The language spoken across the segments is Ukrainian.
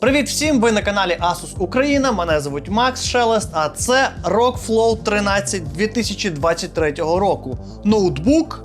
Привіт всім! Ви на каналі Asus Україна. Мене звуть Макс Шелест, а це Rockflow 13 2023 року. Ноутбук,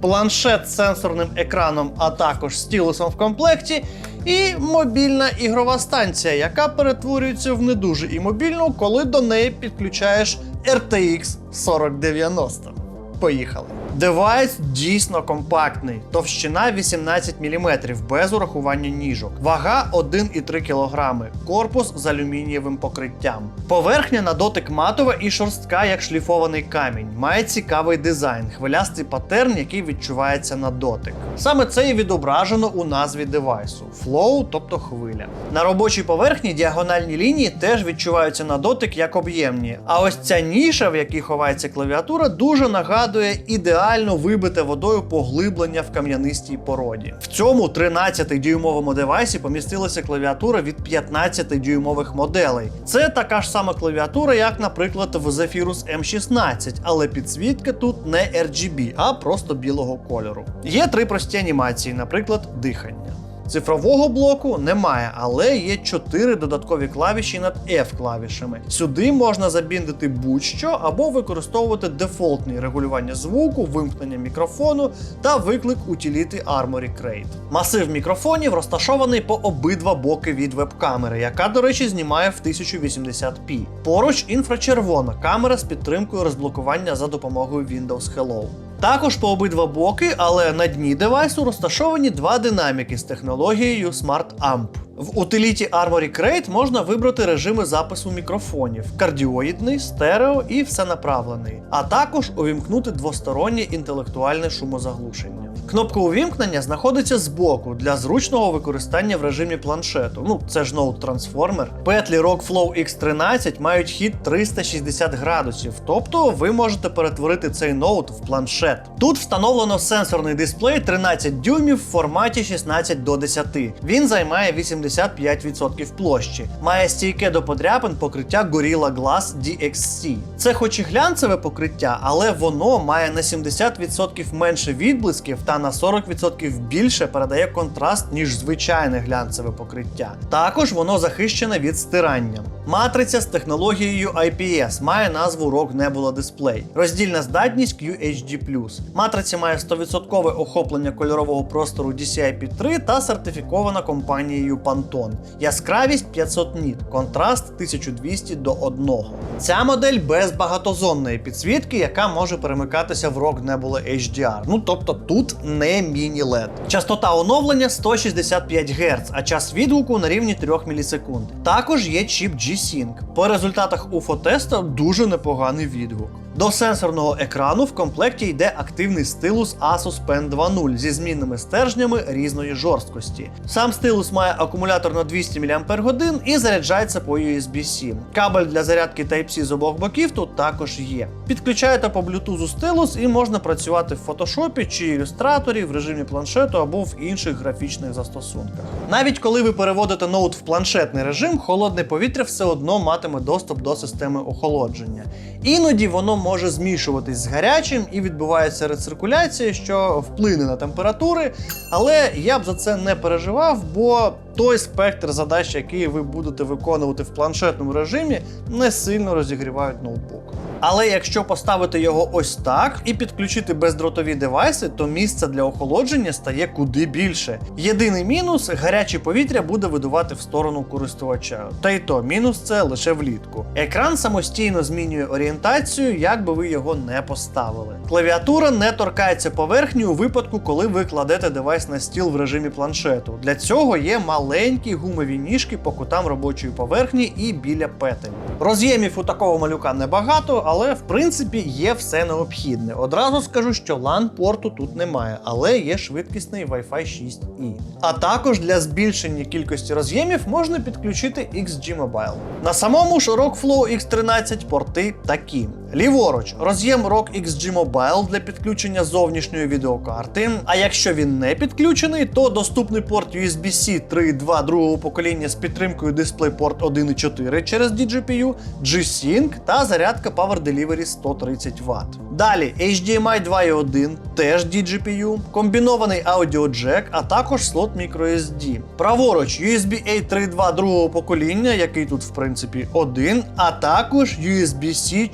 планшет з сенсорним екраном, а також стілусом в комплекті, і мобільна ігрова станція, яка перетворюється в не дуже і мобільну, коли до неї підключаєш RTX 4090. Поїхали. Девайс дійсно компактний, товщина 18 мм без урахування ніжок, вага 1,3 кг, корпус з алюмінієвим покриттям. Поверхня на дотик матова і шорстка, як шліфований камінь. Має цікавий дизайн, хвилястий патерн, який відчувається на дотик. Саме це і відображено у назві девайсу Flow, тобто хвиля. На робочій поверхні діагональні лінії теж відчуваються на дотик як об'ємні. А ось ця ніша, в якій ховається клавіатура, дуже нагадує ідеально вибите водою поглиблення в кам'янистій породі. В цьому 13-дюймовому девайсі помістилася клавіатура від 15-дюймових моделей. Це така ж сама клавіатура, як, наприклад, в Zephyrus M16, але підсвітка тут не RGB, а просто білого кольору. Є три прості анімації, наприклад, дихання. Цифрового блоку немає, але є чотири додаткові клавіші над F-клавішами. Сюди можна забіндити будь-що або використовувати дефолтні регулювання звуку, вимкнення мікрофону та виклик утиліти Armory Crate. Масив мікрофонів розташований по обидва боки від веб-камери, яка, до речі, знімає в 1080p. Поруч інфрачервона камера з підтримкою розблокування за допомогою Windows Hello. Також по обидва боки, але на дні девайсу розташовані два динаміки з технологією Smart Amp. В утиліті Armory Crate можна вибрати режими запису мікрофонів: кардіоїдний, стерео і всенаправлений, а також увімкнути двостороннє інтелектуальне шумозаглушення. Кнопка увімкнення знаходиться збоку для зручного використання в режимі планшету. Ну, це ж ноут трансформер. Петлі Rockflow X13 мають хід 360 градусів, тобто ви можете перетворити цей ноут в планшет. Тут встановлено сенсорний дисплей 13 дюймів в форматі 16 до 10. Він займає 85% площі, має стійке до подряпин покриття Gorilla Glass DXC. Це хоч і глянцеве покриття, але воно має на 70% менше відблисків та на 40% більше передає контраст, ніж звичайне глянцеве покриття. Також воно захищене від стирання. Матриця з технологією IPS має назву ROG Nebula Display. Роздільна здатність QHD+. Матриця має 100% охоплення кольорового простору DCI-P3 та сертифікована компанією Pantone. Яскравість 500 ніт, контраст 1200 до 1. Ця модель без багатозонної підсвітки, яка може перемикатися в ROG Nebula HDR. Ну тобто тут не міні-LED. Частота оновлення 165 Гц, а час відгуку на рівні 3 мілісекунд. Також є чіп G-Sync. По результатах UFO-тесту дуже непоганий відгук. До сенсорного екрану в комплекті йде активний стилус Asus Pen 2.0 зі змінними стержнями різної жорсткості. Сам стилус має акумулятор на 200 мАч і заряджається по USB-C. Кабель для зарядки Type-C з обох боків тут також є. Підключаєте по Bluetooth стилус і можна працювати в фотошопі чи ілюстраторі в режимі планшету або в інших графічних застосунках. Навіть коли ви переводите ноут в планшетний режим, холодне повітря все одно матиме доступ до системи охолодження. Іноді воно може змішуватись з гарячим і відбувається рециркуляція, що вплине на температури, але я б за це не переживав, бо той спектр задач, який ви будете виконувати в планшетному режимі, не сильно розігрівають ноутбук. Але якщо поставити його ось так і підключити бездротові девайси, то місця для охолодження стає куди більше. Єдиний мінус гаряче повітря буде видувати в сторону користувача. Та й то мінус це лише влітку. Екран самостійно змінює орієнтацію, як би ви його не поставили. Клавіатура не торкається поверхні у випадку, коли ви кладете девайс на стіл в режимі планшету. Для цього є маленькі гумові ніжки по кутам робочої поверхні і біля петель. Роз'ємів у такого малюка небагато, але в принципі є все необхідне. Одразу скажу, що LAN порту тут немає, але є швидкісний Wi-Fi 6E. А також для збільшення кількості роз'ємів можна підключити XG Mobile. На самому ж Rockflow X13 порти такі: Ліворуч роз'єм ROG XG Mobile для підключення зовнішньої відеокарти. А якщо він не підключений, то доступний порт USB-C 3.2 другого покоління з підтримкою DisplayPort 1.4 через DGPU, G-Sync та зарядка Power Delivery 130 Вт. Далі HDMI 2.1, теж DGPU, комбінований аудіоджек, а також слот microSD. Праворуч USB-A 3.2 другого покоління, який тут в принципі один, а також USB-C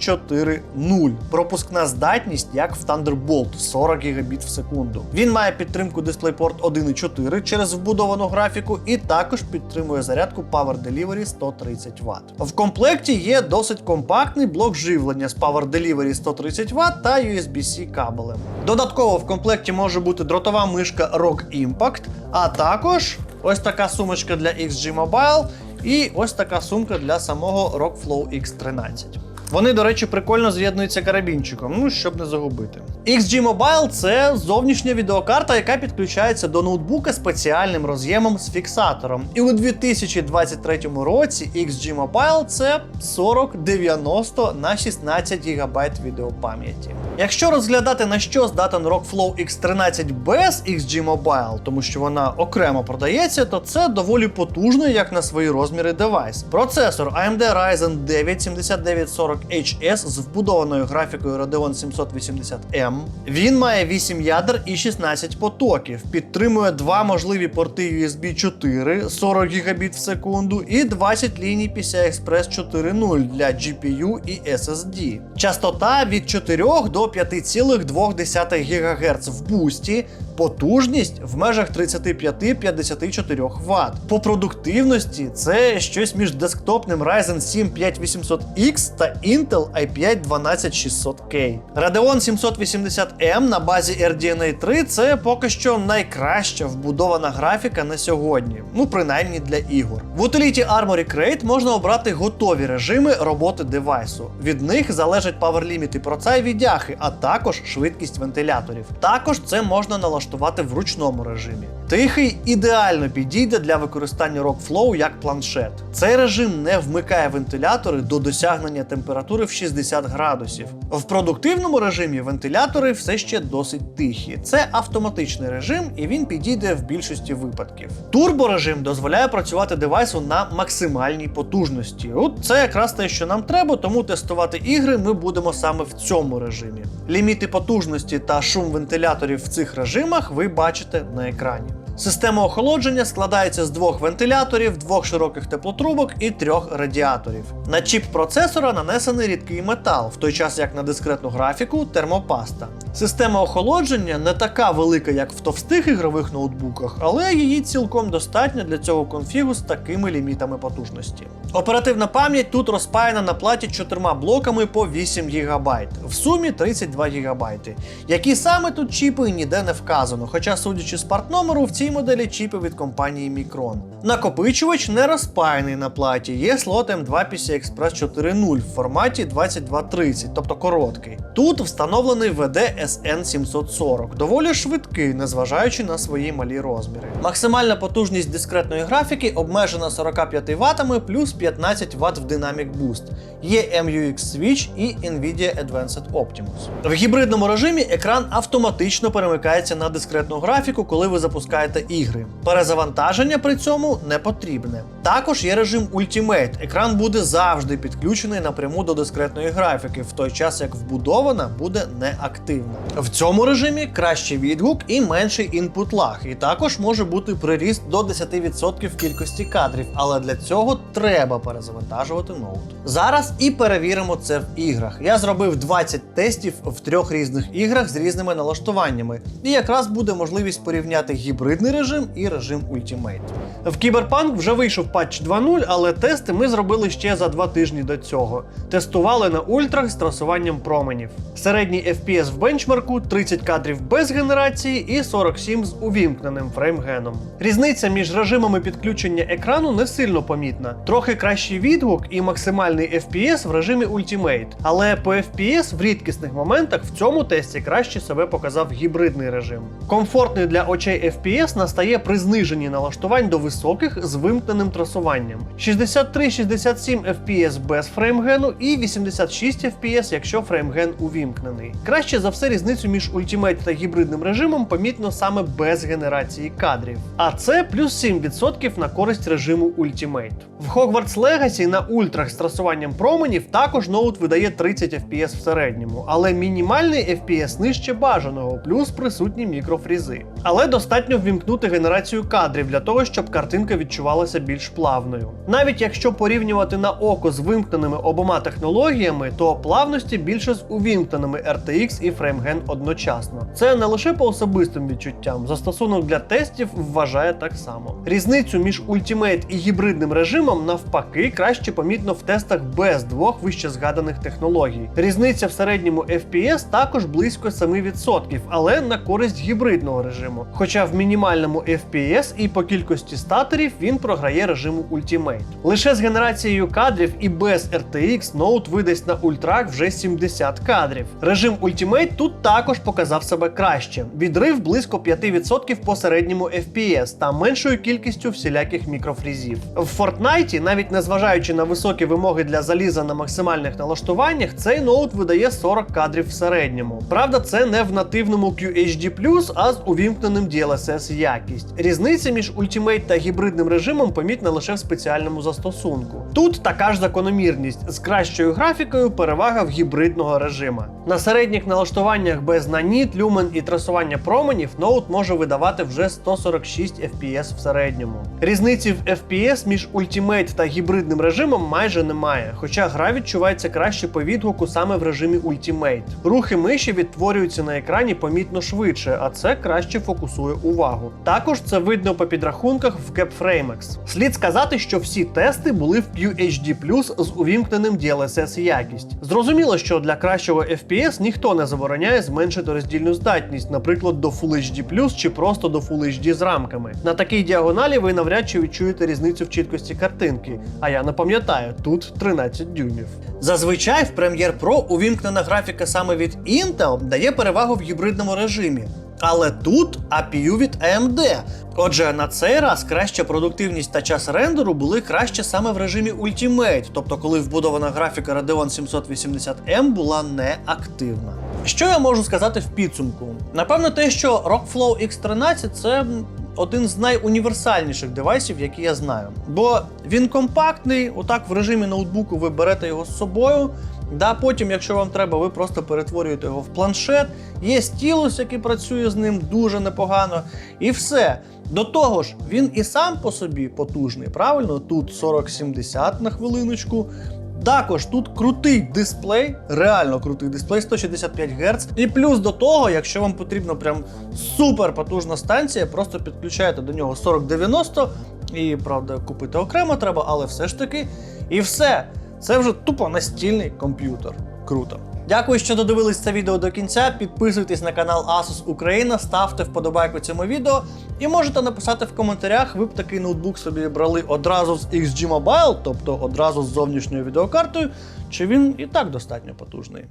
4.0. Пропускна здатність, як в Thunderbolt 40 Гбіт в секунду. Він має підтримку DisplayPort 1.4 через вбудовану графіку, і також підтримує зарядку Power Delivery 130 Вт. В комплекті є досить компактний блок живлення з Power Delivery 130 Вт та USB-C кабелем. Додатково в комплекті може бути дротова мишка ROG Impact, а також ось така сумочка для XG Mobile і ось така сумка для самого ROGFlow X13. Вони, до речі, прикольно з'єднуються карабінчиком, ну щоб не загубити. XG Mobile це зовнішня відеокарта, яка підключається до ноутбука спеціальним роз'ємом з фіксатором. І у 2023 році XG Mobile це 4090 на 16 ГБ відеопам'яті. Якщо розглядати на що здатен ROGFlow X13 без XG Mobile, тому що вона окремо продається, то це доволі потужний, як на свої розміри, девайс. Процесор AMD Ryzen 9 7940HS з вбудованою графікою Radeon 780M. Він має 8 ядер і 16 потоків, підтримує два можливі порти USB 4 40 Гбіт в секунду і 20 ліній PCI-Express 4.0 для GPU і SSD. Частота від 4 до 5,2 ГГц в бусті, потужність в межах 35-54 Вт. По продуктивності це щось між десктопним Ryzen 7 5800X та Intel i5 12600K. Radeon 780M на базі RDNA 3 це поки що найкраща вбудована графіка на сьогодні, ну принаймні для ігор. В утиліті Armory Crate можна обрати готові режими роботи девайсу. Від них залежать паверліміти проца і відяхи, а також швидкість вентиляторів. Також це можна налаштувати в ручному режимі. Тихий ідеально підійде для використання ROGFlow як планшет. Цей режим не вмикає вентилятори до досягнення температури в 60 градусів. В продуктивному режимі вентилятори все ще досить тихі. Це автоматичний режим, і він підійде в більшості випадків. Турборежим дозволяє працювати девайсу на максимальній потужності. От це якраз те, що нам треба, тому тестувати ігри ми будемо саме в цьому режимі. Ліміти потужності та шум вентиляторів в цих режимах ви бачите на екрані. Система охолодження складається з двох вентиляторів, двох широких теплотрубок і трьох радіаторів. На чіп процесора нанесений рідкий метал, в той час як на дискретну графіку термопаста. Система охолодження не така велика, як в товстих ігрових ноутбуках, але її цілком достатньо для цього конфігу з такими лімітами потужності. Оперативна пам'ять тут розпаяна на платі чотирма блоками по 8 ГБ, в сумі 32 ГБ. Які саме тут чіпи ніде не вказано, хоча, судячи з партномеру, в цій моделі чіпи від компанії Micron. Накопичувач не розпаяний на платі, є слот M2 PCI Express 4.0 в форматі 2230, тобто короткий. Тут встановлений VD SN740, доволі швидкий, незважаючи на свої малі розміри. Максимальна потужність дискретної графіки обмежена 45 Вт плюс 15 Вт в Dynamic Boost. Є MUX Switch і Nvidia Advanced Optimus. В гібридному режимі екран автоматично перемикається на дискретну графіку, коли ви запускаєте ігри. Перезавантаження при цьому не потрібне. Також є режим Ultimate. Екран буде завжди підключений напряму до дискретної графіки, в той час як вбудована буде неактивна. В цьому режимі кращий відгук і менший інпут лаг, і також може бути приріст до 10% кількості кадрів, але для цього треба перезавантажувати ноут. Зараз і перевіримо це в іграх. Я зробив 20 тестів в трьох різних іграх з різними налаштуваннями, і якраз буде можливість порівняти гібридний режим і режим Ultimate. В Cyberpunk вже вийшов патч 2.0, але тести ми зробили ще за два тижні до цього. Тестували на ультрах з трасуванням променів. Середній FPS в бенчмарку, 30 кадрів без генерації і 47 з увімкненим фреймгеном. Різниця між режимами підключення екрану не сильно помітна. Трохи кращий відгук і максимальний FPS в режимі Ultimate. Але по FPS в рідкісних моментах в цьому тесті краще себе показав гібридний режим. Комфортний для очей FPS настає при зниженні налаштувань до високих з вимкненим трасуванням. 63-67 FPS без фреймгену і 86 FPS, якщо фреймген увімкнений. Краще за все різницю між Ultimate та гібридним режимом помітно саме без генерації кадрів. А це плюс 7% на користь режиму Ultimate. В Hogwarts Legacy на ультрах з трасуванням променів також ноут видає 30 FPS в середньому, але мінімальний FPS нижче бажаного, плюс присутні мікрофрізи. Але достатньо ввімкнути генерацію кадрів для того, щоб картинка відчувалася більш плавною. Навіть якщо порівнювати на око з вимкненими обома технологіями, то плавності більше з увімкненими RTX і FrameGen одночасно. Це не лише по особистим відчуттям, застосунок для тестів вважає так само. Різницю між Ultimate і гібридним режимом навпаки краще помітно в тестах без двох вище згаданих технологій. Різниця в середньому FPS також близько 7%, але на користь гібридного режиму. Хоча в мінімальному FPS і по кількості статорів він програє режиму Ultimate. Лише з генерацією кадрів і без RTX ноут видасть на ультрах вже 70 кадрів. Режим Ultimate тут також показав себе краще. Відрив близько 5% по середньому FPS та меншою кількістю всіляких мікрофрізів. В Fortnite, навіть незважаючи на високі вимоги для заліза на максимальних налаштуваннях, цей ноут видає 40 кадрів в середньому. Правда, це не в нативному QHD+, а з увімкненим DLSS якість. Різниця між Ultimate та гібридним режимом помітна лише в спеціальному застосунку. Тут така ж закономірність з кращою графікою перевага в гібридного режима. На середніх налаштуваннях без наніт, люмен і трасування променів ноут може видавати вже 146 FPS в середньому. Різниці в FPS між Ultimate та гібридним режимом майже немає, хоча гра відчувається краще по відгуку саме в режимі Ultimate. Рухи миші відтворюються на екрані помітно швидше, а це краще фокусує увагу. Також це видно по підрахунках в CapFramex. Слід сказати, що всі тести були в QHD+, з увімкненим DLSS якість. Зрозуміло, що для кращого FPS ніхто не забороняє зменшити роздільну здатність, наприклад, до Full HD+, чи просто до Full HD з рамками. На такій діагоналі ви навряд чи відчуєте різницю в чіткості картинки. А я не пам'ятаю, тут 13 дюймів. Зазвичай в Premiere Pro увімкнена графіка саме від Intel дає перевагу в гібридному режимі. Але тут APU від AMD. Отже, на цей раз краща продуктивність та час рендеру були краще саме в режимі Ultimate, тобто коли вбудована графіка Radeon 780M була неактивна. Що я можу сказати в підсумку? Напевно, те, що Rockflow X13 це один з найуніверсальніших девайсів, які я знаю. Бо він компактний, отак в режимі ноутбуку ви берете його з собою. Да, потім, якщо вам треба, ви просто перетворюєте його в планшет. Є стілус, який працює з ним дуже непогано. І все. До того ж, він і сам по собі потужний, правильно? Тут 4070 на хвилиночку. Також тут крутий дисплей, реально крутий дисплей 165 Гц. І плюс до того, якщо вам потрібна прям супер потужна станція, просто підключаєте до нього 4090 і правда купити окремо треба, але все ж таки. І все. Це вже тупо настільний комп'ютер. Круто. Дякую, що додивились це відео до кінця. Підписуйтесь на канал Asus Україна, ставте вподобайку цьому відео і можете написати в коментарях, ви б такий ноутбук собі брали одразу з XG Mobile, тобто одразу з зовнішньою відеокартою, чи він і так достатньо потужний.